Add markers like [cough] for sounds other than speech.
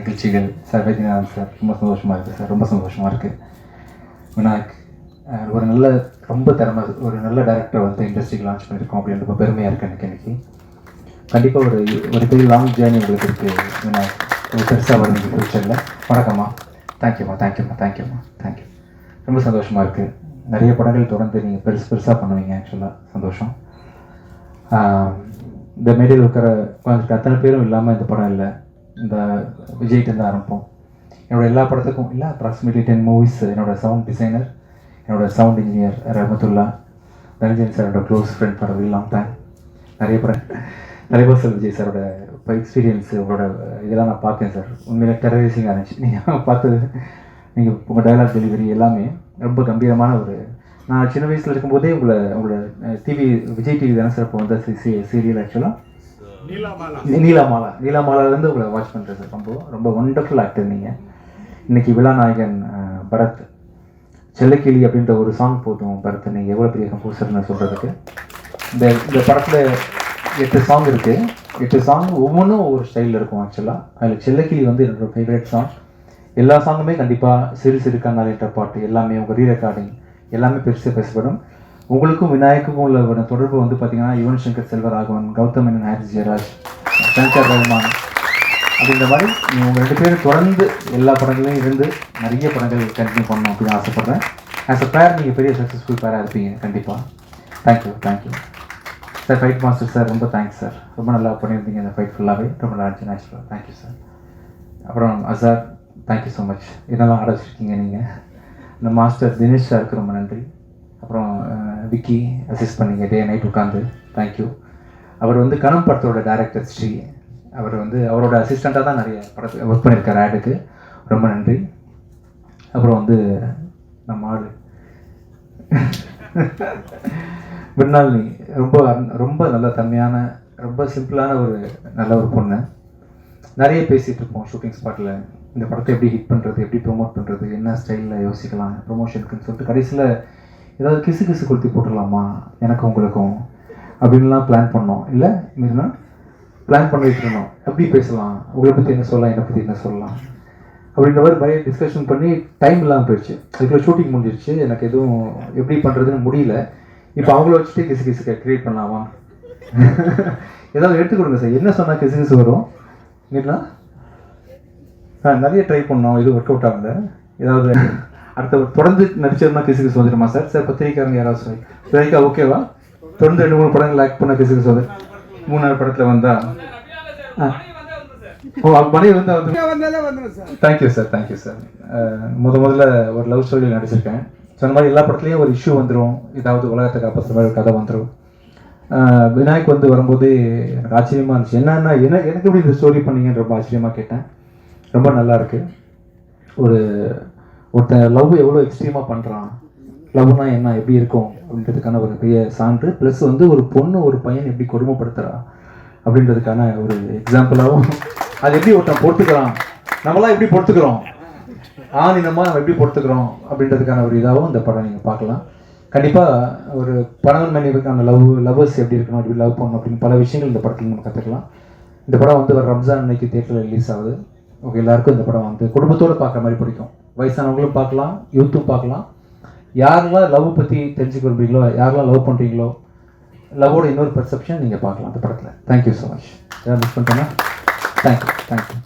நிகழ்ச்சிகள் sir sir ரொம்ப சந்தோஷமாக இருக்குது சார். ரொம்ப சந்தோஷமாக இருக்குது விநாயக் ஒரு நல்ல ரொம்ப திறமை ஒரு நல்ல டேரக்டர் வந்து இண்டஸ்ட்ரிக்கு லான்ச் பண்ணியிருக்கோம் அப்படின்னு ரொம்ப பெருமையாக இருக்குது எனக்கு இன்னைக்கு. கண்டிப்பாக ஒரு ஒரு பெரிய லாங் ஜேர்னி உங்களுக்கு இருக்குது விநாயக். ஒரு பெருசாக வரும் ஃபியூச்சரில் வணக்கம்மா தேங்க்யூம்மா தேங்க்யூம்மா தேங்க்யூம்மா தேங்க்யூ ரொம்ப சந்தோஷமாக இருக்குது நிறைய படங்கள் தொடர்ந்து நீங்கள் பெருசு பெருசாக பண்ணுவீங்க ஆக்சுவலாக சந்தோஷம். இந்த மேடையில் இருக்கிற அத்தனை பேரும் இல்லாமல் இந்த படம் இல்லை. இந்த விஜய்கிட்ட இருந்து ஆரம்பிப்போம். என்னோட எல்லா படத்துக்கும் இல்லை அப்ராக்சிமேட்லி டென் மூவிஸ் என்னோடய சவுண்ட் டிசைனர் என்னோட சவுண்ட் இன்ஜினியர் ரஹமத்துல்லா ரஞ்சன் சாரோட close friend for very long time நிறைய படம். சார் விஜய் சாரோட இப்போ எக்ஸ்பீரியன்ஸு உங்களோட இதெல்லாம் நான் பார்த்தேன் சார். உண்மையிலே டெரரைசிங்காக இருந்துச்சு. நீங்கள் [laughs] பார்த்தது நீங்கள் உங்கள் டயலாக் டெலிவரி எல்லாமே ரொம்ப கம்பீரமான ஒரு நான் சின்ன வயசில் இருக்கும்போதே உங்களை உங்களோட டிவி விஜய் டிவி தானே சார் இப்போ வந்த சீரியல் ஆக்சுவலாக நீலாமாலா. நீலாமாலாலேருந்து உங்களை வாட்ச் பண்ணுறேன் சார் ரொம்ப ரொம்ப ஒண்டர்ஃபுல் ஆக்டர் நீங்கள் இன்னைக்கு விழாநாயகன் பரத். செல்லக்கிளி அப்படின்ற ஒரு சாங் போதும் பரத் நீங்கள் எவ்வளோ பெரிய கம்போசர்னு சொல்கிறதுக்கு இந்த இந்த படத்தில் எட்டு சாங் இருக்குது எட்டு சாங் ஒவ்வொன்றும் ஒவ்வொரு ஸ்டைலில் இருக்கும் ஆக்சுவலாக அதில் செல்லக்கிளி வந்து என்னோட ஃபேவரட் சாங் எல்லா சாங்குமே கண்டிப்பாக சிறு சிறு கண்ணாலின்ற பாட்டு எல்லாமே உங்கள் ரீரெக்கார்டிங் எல்லாமே பெருசு பேசப்படும் உங்களுக்கும் விநாயகருக்கும் உள்ள தொடர்பு வந்து பார்த்தீங்கன்னா யுவன் சங்கர் செல்வராகவன் கௌதம் மேனன் ஹாரிஸ் ஜெயராஜ் சங்கர் ரஹ்மான் அப்படின்ற மாதிரி நீங்கள் உங்கள் ரெண்டு பேரும் தொடர்ந்து எல்லா படங்களையும் இருந்து நிறைய படங்கள் கண்டினியூ பண்ணணும் அப்படின்னு ஆசைப்பட்றேன். ஆஸ் அ பேர் நீங்கள் பெரிய சக்ஸஸ்ஃபுல் பேராக இருப்பீங்க கண்டிப்பாக thank you thank you sir fight master sir ரொம்ப தேங்க்ஸ் சார் ரொம்ப நல்லா பண்ணியிருந்தீங்க அந்த ஃபைட் ஃபுல்லாகவே ரொம்ப நல்லா இருந்துச்சு நேச்சுரலாக தேங்க்யூ சார் அப்புறம் அசார் தேங்க்யூ ஸோ மச் இதெல்லாம் ஆட வச்சுருக்கீங்க நீங்கள் இந்த மாஸ்டர் தினேஷ் சாருக்கு ரொம்ப நன்றி. அப்புறம் விக்கி அசிஸ்ட் பண்ணிங்க டே நைட் உட்காந்து தேங்க்யூ அவர் வந்து கணம் படத்தோட டேரக்டர் ஸ்ரீ. அவர் வந்து அவரோட அசிஸ்டண்ட்டாக தான் நிறைய படத்தை ஒர்க் பண்ணியிருக்காரு ஆடுக்கு. ரொம்ப நன்றி. அப்புறம் வந்து நம்ம ஆள். மிருணாலினி [laughs] ரொம்ப அன்- ரொம்ப நல்ல தன்மையான ரொம்ப சிம்பிளான ஒரு நல்ல ஒரு பொண்ணு. நிறைய பேசிகிட்டு இருப்போம் ஷூட்டிங் ஸ்பாட்டில் இந்த படத்தை எப்படி ஹிட் பண்ணுறது எப்படி ப்ரொமோட் பண்ணுறது என்ன ஸ்டைலில் யோசிக்கலாம் ப்ரொமோஷனுக்குன்னு சொல்லிட்டு கடைசியில் ஏதாவது கிசு கிசு கொளுத்தி போட்டுடலாமா? எனக்கும் உங்களுக்கும். அப்படின்லாம் பிளான் பண்ணோம். இல்லை மீறினா பிளான் பண்ணிட்டு இருந்தோம் எப்படி பேசலாம்? உங்களை பற்றி என்ன சொல்லலாம்? என்னை பற்றி என்ன சொல்லலாம்? அப்படின்ற மாதிரி நிறைய டிஸ்கஷன் பண்ணி டைம் இல்லாமல் போயிடுச்சு. அதுக்குள்ள ஷூட்டிங் முடிஞ்சிருச்சு. எனக்கு எதுவும் எப்படி பண்ணுறதுன்னு முடியல. இப்போ அவங்கள வச்சுட்டு கிசு கிசு க்ரியேட் பண்ணலாமா? [laughs] ஏதாவது எடுத்து கொடுங்க சார். என்ன சொன்னால் கிசு கிசு வரும்? இல்லைங்களா ஆ நிறைய ட்ரை பண்ணோம். இது ஒர்க் அவுட் ஆகல. ஏதாவது அடுத்த தொடர்ந்து நடிச்சதுனா கிசு கிசு வந்துடுமா சார். சார் பத்திரிக்காரங்க யாராவது சொல்லி பத்திரிக்கா ஓகேவா தொடர்ந்து ரெண்டு மூணு படங்கள் லைக் பண்ண கிசு கிசு வந்து மூணாவது படத்தில் வந்தா. ஓ மணி வந்து வந்து தேங்க்யூ சார். தேங்க்யூ சார் முத முதல்ல ஒரு லவ் ஸ்டோரி நடிச்சிருக்கேன். சொன்ன மாதிரி எல்லா படத்துலையும் ஒரு இஷ்யூ வந்துடும் ஏதாவது உலகத்தை காப்பாற்றுற மாதிரி கதை வந்துடும் விநாயக் வந்து வரும்போது எனக்கு ஆச்சரியமாக இருந்துச்சு. என்னன்னா என்ன எனக்கு எப்படி இந்த ஸ்டோரி பண்ணீங்கன்னு ரொம்ப ஆச்சரியமாக கேட்டேன். ரொம்ப நல்லா இருக்கு. ஒரு ஒருத்தன் லவ் எவ்வளோ எக்ஸ்ட்ரீமாக பண்ணுறான் லவ்னா என்ன? எப்படி இருக்கும்? அப்படின்றதுக்கான ஒரு பெரிய சான்று. ப்ளஸ் வந்து ஒரு பொண்ணு ஒரு பையன் எப்படி கொடுமைப்படுத்துறா? அப்படின்றதுக்கான ஒரு எக்ஸாம்பிளாகவும் அது எப்படி ஒருத்தன் பொறுத்துக்கிறான்? நம்மளாம் எப்படி பொறுத்துக்கிறோம்? ஆனினமாக நம்ம எப்படி பொறுத்துக்கிறோம்? அப்படின்றதுக்கான ஒரு இதாகவும் இந்த படம் நீங்கள் பார்க்கலாம். கண்டிப்பாக ஒரு பணவன் மனைவிக்கான லவ் லவ்வர்ஸ் எப்படி இருக்கணும் எப்படி லவ் பண்ணணும் அப்படின்னு பல விஷயங்கள் இந்த படத்தில் நம்ம கற்றுக்கலாம் இந்த படம் வந்து ஒரு ரம்ஜான் அன்னைக்கு தேட்டரில் ரிலீஸ் ஆகுது. ஓகே எல்லாருக்கும் இந்த படம் வந்து குடும்பத்தோடு பார்க்குற மாதிரி பிடிக்கும். வயசானவங்களும் பார்க்கலாம் யூத்தும் பார்க்கலாம். யாரெல்லாம் லவ் பற்றி தெரிஞ்சுக்க விரும்புறீங்களோ யாரெல்லாம் லவ் பண்ணுறீங்களோ லவ்வோட இன்னொரு பர்செப்ஷன் நீங்கள் பார்க்கலாம் அந்த படத்தில். தேங்க்யூ ஸோ மச் ஏதாவது மிஸ் பண்ணிட்டேன்னா தேங்க்யூ தேங்க்யூ